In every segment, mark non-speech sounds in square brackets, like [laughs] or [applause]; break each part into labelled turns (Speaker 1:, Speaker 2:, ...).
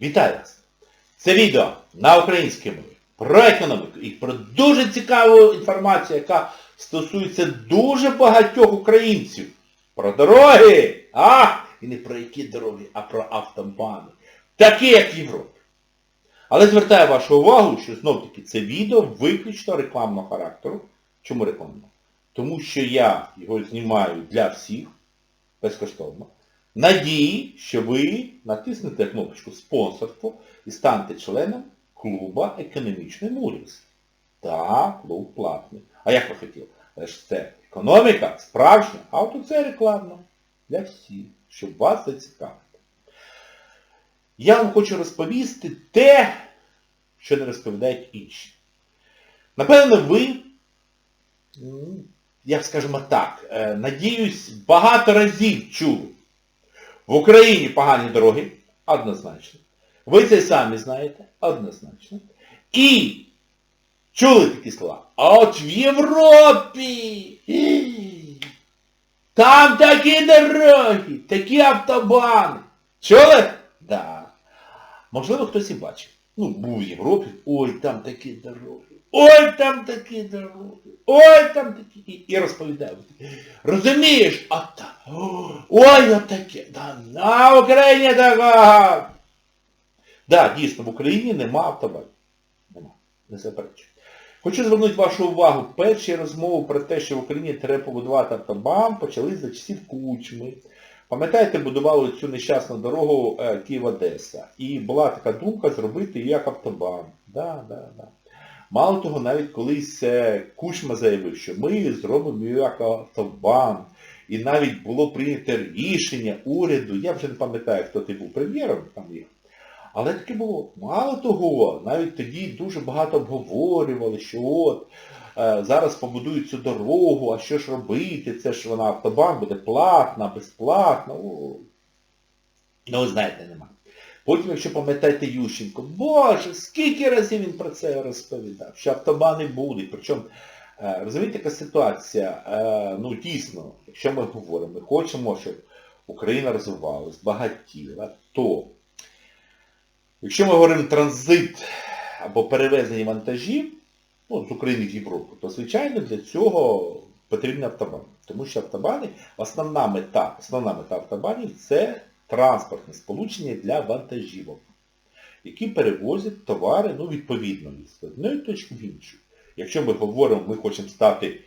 Speaker 1: Вітаю вас! Це відео на українській мові про економіку і про дуже цікаву інформацію, яка стосується дуже багатьох українців. Про дороги! А! І не про які дороги, а про автобани. Такі, як в Європі. Але звертаю вашу увагу, що знов-таки це відео виключно рекламного характеру. Чому рекламного? Тому що я його знімаю для всіх безкоштовно. Надії, що ви натиснете кнопочку спонсорство і станете членом клуба економічної мудрості. Так, клуб платний. А як ви хотіли? Ж це економіка справжня, а от це рекламно. Для всіх, щоб вас зацікавити. Я вам хочу розповісти те, що не розповідають інші. Напевно, ви, як скажімо так, е, надіюсь, багато разів чули. В Україні погані дороги, однозначно. Ви це самі знаєте, однозначно. І чули такі слова. А от в Європі там такі дороги, такі автобани. Чули? Да. Можливо, хтось і бачив. Ну, був в Європі, ой, там такі дороги. Ой, там такі дороги. Ой, там такі. І, розповідав. Розумієш, а там. Ой, отаке. Да, на Україні така. Да, дійсно, в Україні нема автобанів. Нема. Не заперечую. Хочу звернути вашу увагу. Перші розмови про те, що в Україні треба побудувати автобан, почались за часів Кучми. Пам'ятаєте, будували цю нещасну дорогу е, Київ-Одеса. І була така думка зробити її як автобан. Да, да, да. Мало того, навіть колись е, Кучма заявив, що ми зробимо автобан. І навіть було прийнято рішення уряду, я вже не пам'ятаю, хто ти був прем'єром, там є. Але таке було. Мало того, навіть тоді дуже багато обговорювали, що от е, зараз побудують цю дорогу, а що ж робити, це ж вона автобан буде платна, безплатна. Ну, ви знаєте, нема. Потім, якщо пам'ятаєте Ющенко, боже, скільки разів він про це розповідав, що автобани будуть. Причому, е, розумієте, яка ситуація, е, ну дійсно, якщо ми говоримо, ми хочемо, щоб Україна розвивалась, багатіла, то Якщо ми говоримо транзит або перевезення вантажів ну, з України в Європу, то звичайно для цього потрібні автобани. Тому що автобани, основна мета, основна мета автобанів це транспортне сполучення для вантажівок, які перевозять товари, ну, відповідно, з одної точки в іншу. Якщо ми говоримо, ми хочемо стати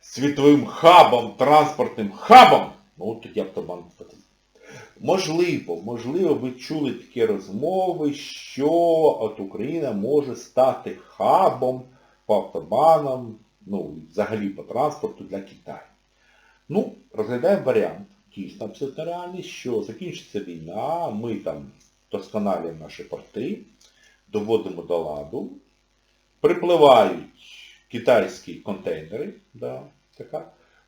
Speaker 1: світовим хабом, транспортним хабом, ну тоді автобан потрібен. Можливо, можливо, ви чули такі розмови, що от Україна може стати хабом по автобанам, ну, взагалі по транспорту для Китаю. Ну, розглядаємо варіант, дійсно абсолютно реальний, що закінчиться війна, ми там досконалюємо наші порти, доводимо до ладу, припливають китайські контейнери, да, така,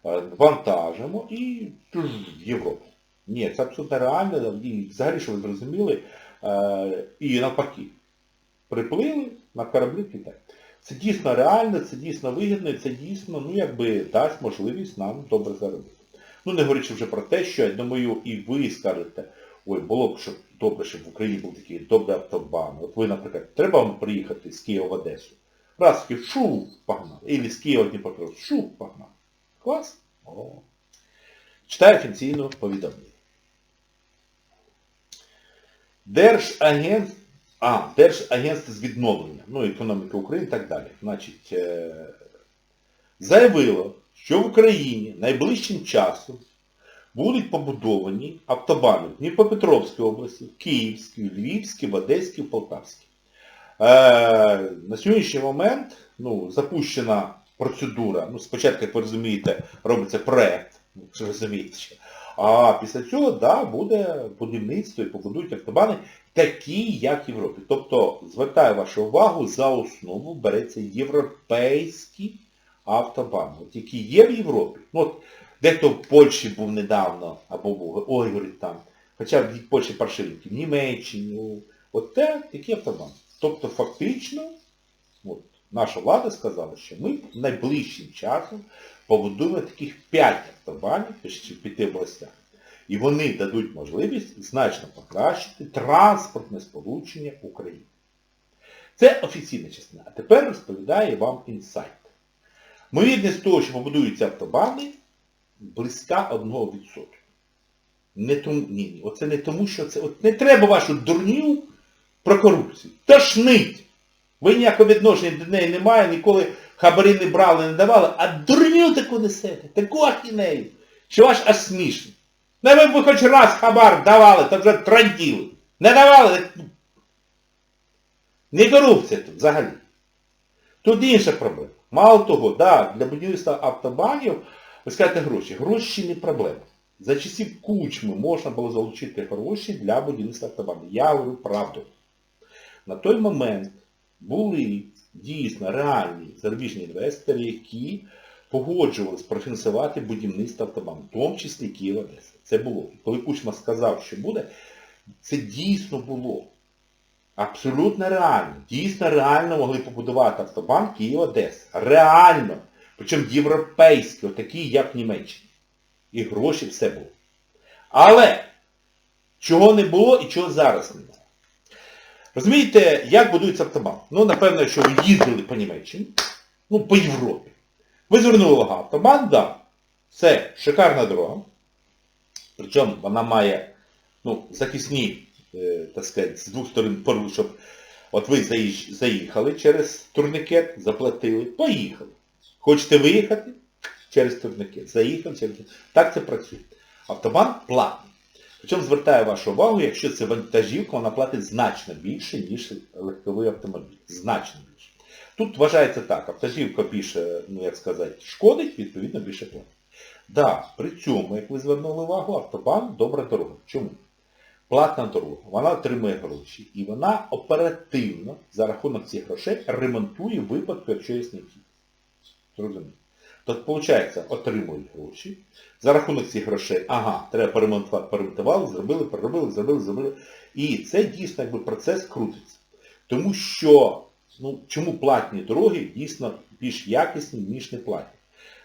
Speaker 1: е, вантажимо і в Європу. Ні, це абсолютно реально, і взагалі, що ви зрозуміли, е, і навпаки, приплили на кораблі Китай. Це дійсно реально, це дійсно вигідно, це дійсно, ну, якби дасть можливість нам добре заробити. Ну, не говорячи вже про те, що, я думаю, і ви скажете, ой, було б щоб добре, щоб в Україні був такий добрий автобан. От ви, наприклад, треба вам приїхати з Києва в Одесу. Раз таки шу, погнали. Ілі з Києва Дніпропетровськ, шу, погнали. Клас? О. Читаю офіційне повідомлення. Держагент... А, Держагентство з відновлення, ну, економіки України і так далі. Значить, е... заявило, що в Україні найближчим часом будуть побудовані автобани в Дніпропетровській області, Київській, Львівській, Одеській, Полтавській. Е... На сьогоднішній момент ну, запущена процедура, ну, спочатку, як ви розумієте, робиться проект, ну, ви розумієте, що. А після цього, да, буде будівництво і побудують автобани такі, як в Європі. Тобто, звертаю вашу увагу, за основу береться європейські автобани, от які є в Європі. Ну, от, дехто в Польщі був недавно, або був, ой, говорить там, хоча в Польщі паршивенькі, в Німеччині, от те, такі автобани. Тобто, фактично, от, наша влада сказала, що ми найближчим часом побудуємо таких 5 автобанів, в 5 областях. І вони дадуть можливість значно покращити транспортне сполучення України. Це офіційна частина. А тепер розповідає вам інсайт. Ймовірність того, що побудуються автобани, близька 1%. Не тому, ні, ні, оце не тому, що це... От не треба вашу дурню про корупцію. Тошнить! Ви ніякого відношення до неї немає, ніколи хабарі не брали, не давали, а дурню таку несете, таку ахінею, що аж аж смішно. Не ви б хоч раз хабар давали, то вже транділи. Не давали, ну, не корупція тут взагалі. Тут інша проблема. Мало того, да, для будівництва автобанів, ви скажете гроші. Гроші не проблема. За часів кучми можна було залучити гроші для будівництва автобанів. Я говорю правду. На той момент були дійсно реальні зарубіжні інвестори, які погоджувалися профінансувати будівництво автобану, в тому числі Київ Одеса. Це було. Коли Кучма сказав, що буде, це дійсно було. Абсолютно реально. Дійсно реально могли побудувати автобан Київ-Одеса. Реально. Причому європейський, отакий, як в Німеччині. І гроші все було. Але чого не було і чого зараз немає. Розумієте, як будується автобан? Ну, напевно, якщо ви їздили по Німеччині, ну, по Європі. Ви звернули увагу, автобан, да, це шикарна дорога. Причому вона має ну, захисні, е, так сказати, з двох сторон пору, щоб от ви заїхали через турникет, заплатили, поїхали. Хочете виїхати? Через турникет. Заїхав через Так це працює. Автобан платний. Причому звертаю вашу увагу, якщо це вантажівка, вона платить значно більше, ніж легковий автомобіль. Значно більше. Тут вважається так, вантажівка більше, ну як сказати, шкодить, відповідно більше платить. Да, при цьому, як ви звернули увагу, автобан добра дорога. Чому? Платна дорога. Вона отримує гроші. І вона оперативно за рахунок цих грошей ремонтує випадку, якщо є необхідність. Зрозуміло. Тобто, виходить, отримують гроші. За рахунок цих грошей, ага, треба перемонтували, зробили, переробили, зробили, зробили. І це дійсно якби процес крутиться. Тому що, ну, чому платні дороги дійсно більш якісні, ніж не платні?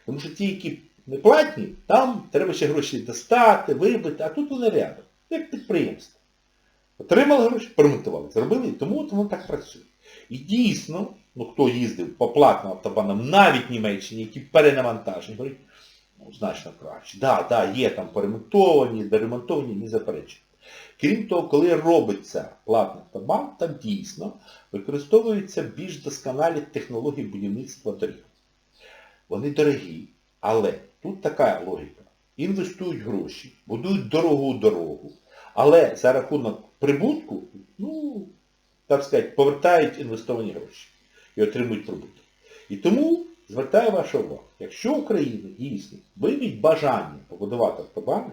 Speaker 1: Тому що ті, які не платні, там треба ще гроші достати, вибити, а тут вони рядом. Як підприємство. Отримали гроші, перемонтували, зробили, тому от воно так працює. І дійсно, ну хто їздив по платним автобанам, навіть в Німеччині, які перенавантажені, говорить, ну, значно краще. Так, да, да, є там поремонтовані, деремонтовані, не заперечую. Крім того, коли робиться платний автобан, там дійсно використовуються більш досконалі технології будівництва доріг. Вони дорогі, але тут така логіка. Інвестують гроші, будують дорогу дорогу, але за рахунок прибутку, ну, так сказати, повертають інвестовані гроші і отримують прибуток. І тому звертаю вашу увагу, якщо Україна дійсно виявить бажання побудувати автобани,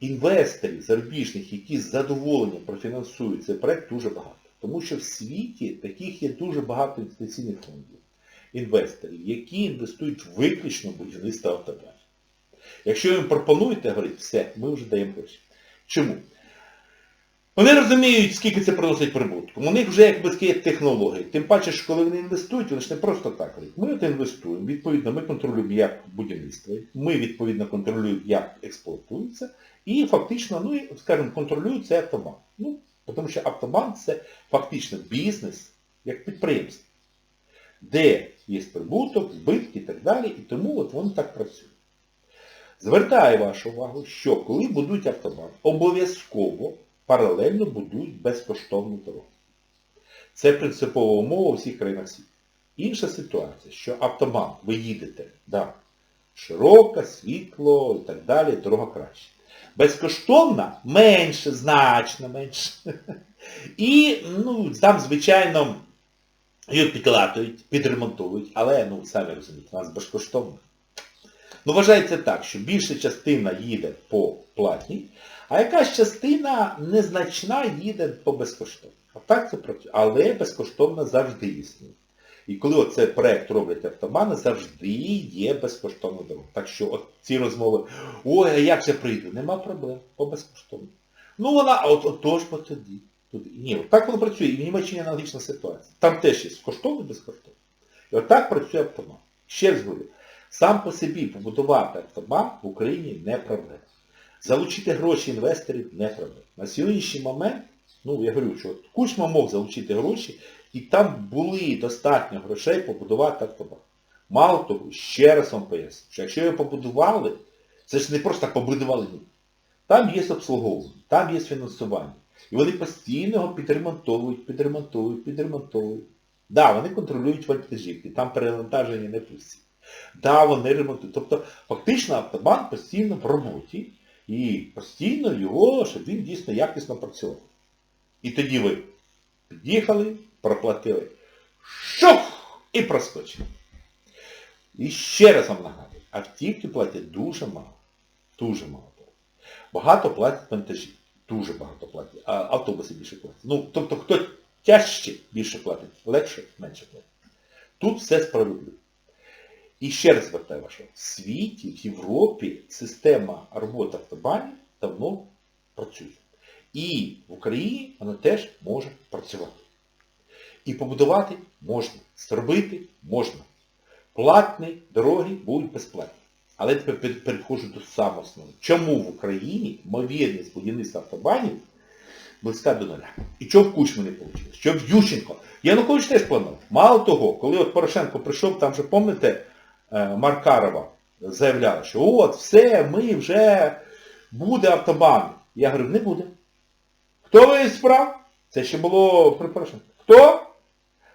Speaker 1: інвесторів зарубіжних, які з задоволенням профінансують цей проект, дуже багато. Тому що в світі таких є дуже багато інвестиційних фондів, інвесторів, які інвестують виключно в будівництво автобанів. Якщо їм пропонуєте, говорить, все, ми вже даємо гроші. Чому? Вони розуміють, скільки це приносить прибутку. У них вже якби є технології. Тим паче, що коли вони інвестують, вони ж не просто так говорять. Ми от інвестуємо, відповідно, ми контролюємо, як будівництво, ми відповідно контролюємо, як експлуатується, і фактично, ну, і, скажімо, контролюють цей автобан. Ну, тому що автобан це фактично бізнес, як підприємство, де є прибуток, збитки і так далі, і тому от воно так працює. Звертаю вашу увагу, що коли будують автобан, обов'язково паралельно будують безкоштовну дорогу. Це принципова умова у всіх країнах світу. Інша ситуація, що автобан, ви їдете, да, широка, світло і так далі, дорога краще. Безкоштовна менше, значно менше. [laughs] І ну, там, звичайно, її підлатують, підремонтують, але, ну, самі розумієте, у нас безкоштовно. Ну, вважається так, що більша частина їде по платній, а якась частина незначна їде по безкоштовній. А так це працює. Але безкоштовно завжди існує. І коли оцей проєкт роблять автобани, завжди є безкоштовна дорога. Так що от ці розмови, ой, а як я прийду? Нема проблем, по безкоштовно. Ну вона, а от, от тож по тоді. туди. Ні, от так воно працює. І в Німеччині аналогічна ситуація. Там теж є коштовно і безкоштовно. І отак працює автобан. Ще раз говорю, сам по собі побудувати автобан в Україні не проблема. Залучити гроші інвесторів не проблема. На сьогоднішній момент, ну я говорю, що Кучма мог залучити гроші, і там були достатньо грошей побудувати автобан. Мало того, ще раз вам поясню, що якщо його побудували, це ж не просто так побудували. ні. Там є обслуговування, там є фінансування. І вони постійно його підремонтовують, підремонтовують, підремонтовують. Да, вони контролюють вантажівки, там перевантаження не пустять. Да, вони ремонтують. Тобто фактично автобан постійно в роботі і постійно його, щоб він дійсно якісно працював. І тоді ви під'їхали, проплатили, шух! І проскочили. І ще раз вам нагадую, автівки платять дуже мало. Дуже мало. Багато платять вантажі. Дуже багато платять. А автобуси більше платять. Ну, тобто, хто тяжче більше платить, легше менше платить. Тут все справедливо. І ще раз звертаю вашу, в світі, в Європі система роботи автобанів давно працює. І в Україні вона теж може працювати. І побудувати можна, зробити можна. Платні дороги будуть безплатні. Але тепер переходжу до самого основного. Чому в Україні ймовірність будівництва автобанів близька до нуля? І чого в Кучмі не вийшло? Що в Ющенко? Янукович теж планував. Мало того, коли от Порошенко прийшов, там же, пам'ятаєте, Маркарова заявляла, що от все, ми вже буде автобан. Я говорю, не буде. Хто ви справ? Це ще було при Порошенку. Хто?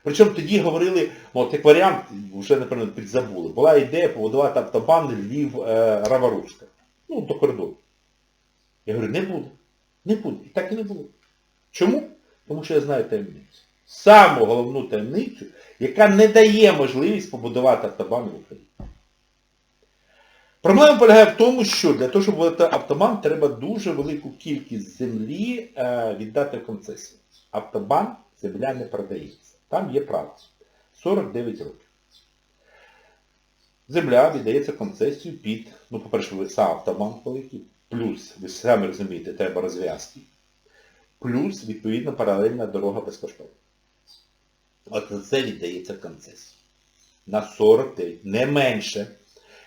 Speaker 1: Причому тоді говорили, ну, от як варіант, вже, напевно, підзабули, була ідея побудувати автобан Львів-Раворуцька. Ну, до кордону. Я говорю, не буде. Не буде. І так і не було. Чому? Тому що я знаю таємницю. Саму головну таємницю, яка не дає можливість побудувати автобан в Україні. Проблема полягає в тому, що для того, щоб будувати автобан, треба дуже велику кількість землі е, віддати в концесію. Автобан, земля не продається. Там є право. 49 років. Земля віддається концесію під, ну, по-перше, сам автобан великий, плюс, ви самі розумієте, треба розв'язки, плюс, відповідно, паралельна дорога безкоштовна. От на це віддається в концесію. На 49, не менше.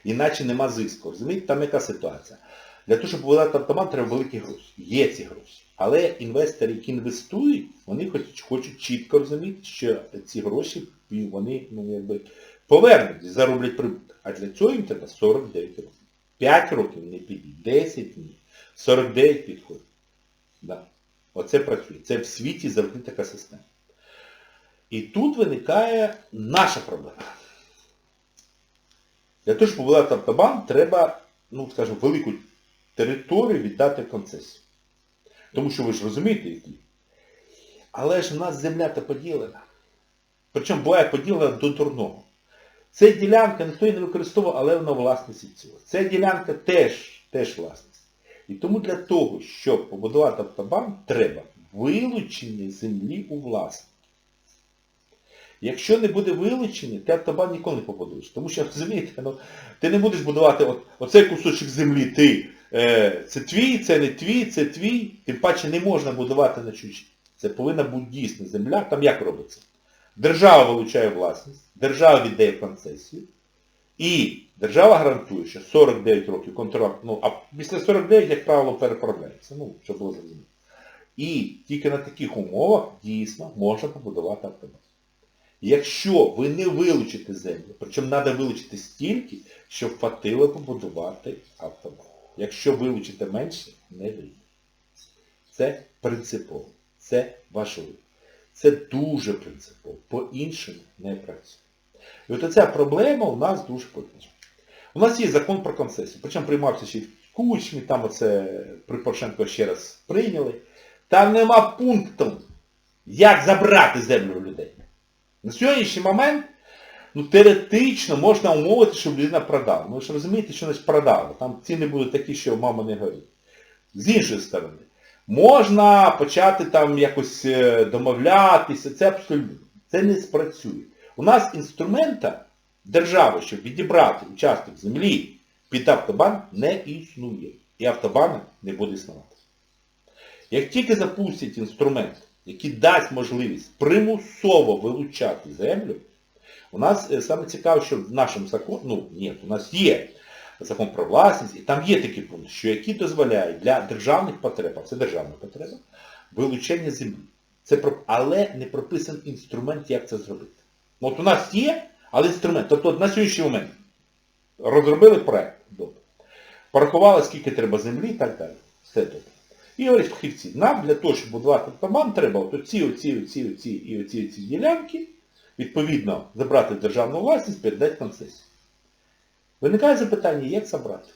Speaker 1: Іначе нема зиску. Розумієте, там яка ситуація? Для того, щоб будувати автомат, треба великі гроші. Є ці гроші. Але інвестори, які інвестують, вони хочуть, хочуть чітко розуміти, що ці гроші вони ну, якби, повернуть, зароблять прибуток. А для цього їм треба 49 років. 5 років не підуть, 10 ні. 49 підходить. Да. Оце працює. Це в світі завжди така система. І тут виникає наша проблема. Для того, щоб побудувати автобан, треба, ну, скажімо, велику територію віддати концесію. Тому що ви ж розумієте, які. Але ж у нас земля-то поділена. Причому буває поділена до дурного. Ця ділянка ніхто її не використовував, але вона власність цього. Ця ділянка теж, теж власність. І тому для того, щоб побудувати автобан, треба вилучення землі у власність. Якщо не буде вилучення, ти автобан ніколи не побудуєш. Тому що, розумієте, ну, ти не будеш будувати от, оцей кусочок землі, ти, е, це твій, це не твій, це твій. Тим паче не можна будувати на чужі. Це повинна бути дійсно земля. Там як робиться? Держава вилучає власність, держава віддає концесію, і держава гарантує, що 49 років контракт, ну, а після 49, як правило, переправляється. Ну, щоб було зрозуміло. І тільки на таких умовах дійсно можна побудувати автобан. Якщо ви не вилучите землю, причому треба вилучити стільки, щоб хватило побудувати автобан. Якщо вилучите менше, не вийде. Це принципово. Це важливо. Це дуже принципово. По-іншому не працює. І от ця проблема у нас дуже потужна. У нас є закон про концесію. Причому приймався ще в Кучмі, там оце при Порошенко ще раз прийняли. Там нема пункту, як забрати землю у людей. На сьогоднішній момент, ну, теоретично можна умовити, щоб людина продала. Ну, ви ж розумієте, що значить продала. Там ціни будуть такі, що мама не горить. З іншої сторони, можна почати там якось е, домовлятися, це абсолютно. Це не спрацює. У нас інструмента держави, щоб відібрати участок землі під автобан, не існує. І автобана не буде існувати. Як тільки запустять інструмент, який дасть можливість примусово вилучати землю, у нас е, саме цікаво, що в нашому законі, ну ні, у нас є закон про власність, і там є такий пункт, що які дозволяють для державних потреб, а це державна потреба, вилучення землі. Це але не прописаний інструмент, як це зробити. От у нас є, але інструмент. Тобто на сьогоднішній момент розробили проект, добре. Порахували, скільки треба землі і так далі. Все добре. І говорять фахівці, нам для того, щоб будувати автоман, треба от оці, оці, оці, оці і оці, оці ділянки, відповідно, забрати державну власність, передати концесію. Виникає запитання, як забрати?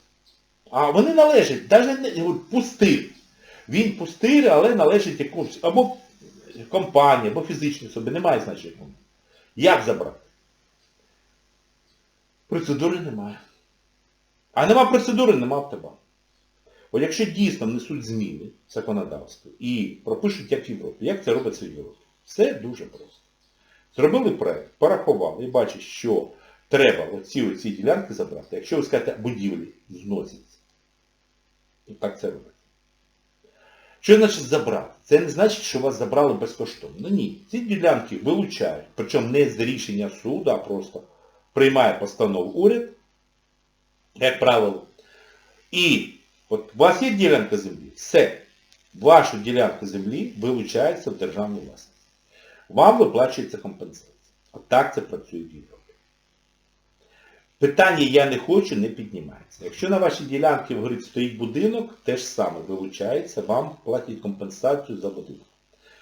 Speaker 1: А вони належать, навіть пустир. Він пустир, але належить якомусь або компанії, або фізичній особі, немає значення. Як забрати? Процедури немає. А нема процедури, нема автобану. От якщо дійсно внесуть зміни в законодавство і пропишуть, як в Європі, як це робиться в Європі, все дуже просто. Зробили проект, порахували і бачать, що треба оці оці ділянки забрати. Якщо ви скажете, будівлі зносяться, то так це робиться. Що значить забрати? Це не значить, що вас забрали безкоштовно. Ну ні. Ці ділянки вилучають, причому не з рішення суду, а просто приймає постанову уряд, як правило. І от у вас є ділянка землі, все. Ваша ділянка землі вилучається в державну власність. Вам виплачується компенсація. Отак це працює в Європі. Питання я не хочу не піднімається. Якщо на вашій ділянці вгорі стоїть будинок, те ж саме вилучається, вам платять компенсацію за будинок.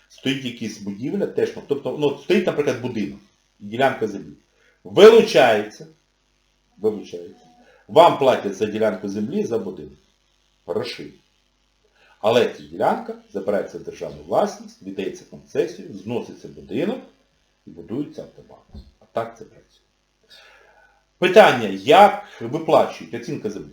Speaker 1: Стоїть якась будівля, теж, тобто, ну, стоїть, наприклад, будинок, ділянка землі. Вилучається, вилучається. Вам платять за ділянку землі за будинок. Гроші. Але ця ділянка забирається в державну власність, віддається концесію, зноситься будинок і будується автобан. А так це працює. Питання, як виплачують оцінка землі?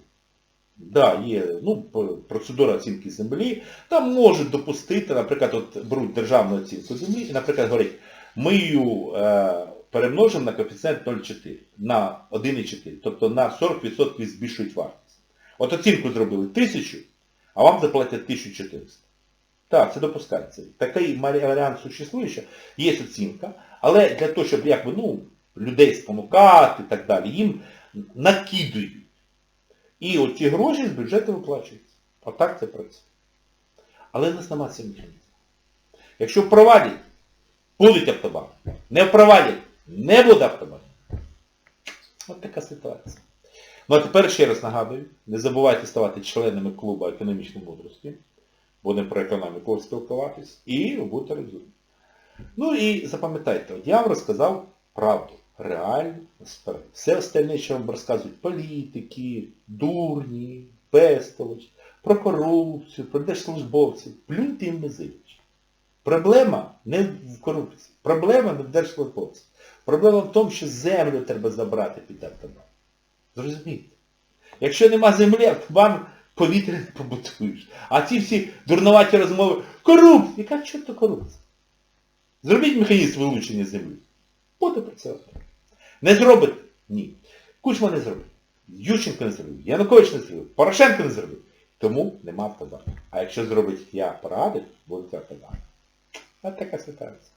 Speaker 1: Да, є ну, процедура оцінки землі. Там можуть допустити, наприклад, от беруть державну оцінку землі і, наприклад, говорять, ми її е, перемножимо на коефіцієнт 0,4, на 1,4, тобто на 40% збільшують вартість. От оцінку зробили 1000, а вам заплатять 1400. Так, це допускається. Такий варіант существує, що є оцінка, але для того, щоб якби, ну, людей спонукати і так далі, їм накидують. І от ті гроші з бюджету виплачуються. Отак це працює. Але в нас немає цього механізму. Якщо впровадять, будуть автобан. Не впровадять, не буде автобан. От така ситуація. Ну а тепер ще раз нагадую, не забувайте ставати членами клубу економічної мудрості. Будемо про економіку спілкуватись. І будете розумні. Ну і запам'ятайте, от я вам розказав правду. Реальну насправді. Все остальне, що вам розказують політики, дурні, безтолоч, про корупцію, про держслужбовців, плюньте їм мизич. Проблема не в корупції. Проблема не в держслужбовцях. Проблема в тому, що землю треба забрати під автобан. Зрозумійте. Якщо нема землі, автобан повітря не побудуєш. А ці всі дурноваті розмови, корупція! Яка чорта корупція? Зробіть механізм вилучення землі. Буде працювати. Не зробить? Ні. Кучма не зробить. Ющенко не зробив. Янукович не зробив. Порошенко не зробив. Тому нема автобану. А якщо зробить я порадив, буде автобан. Ось така ситуація.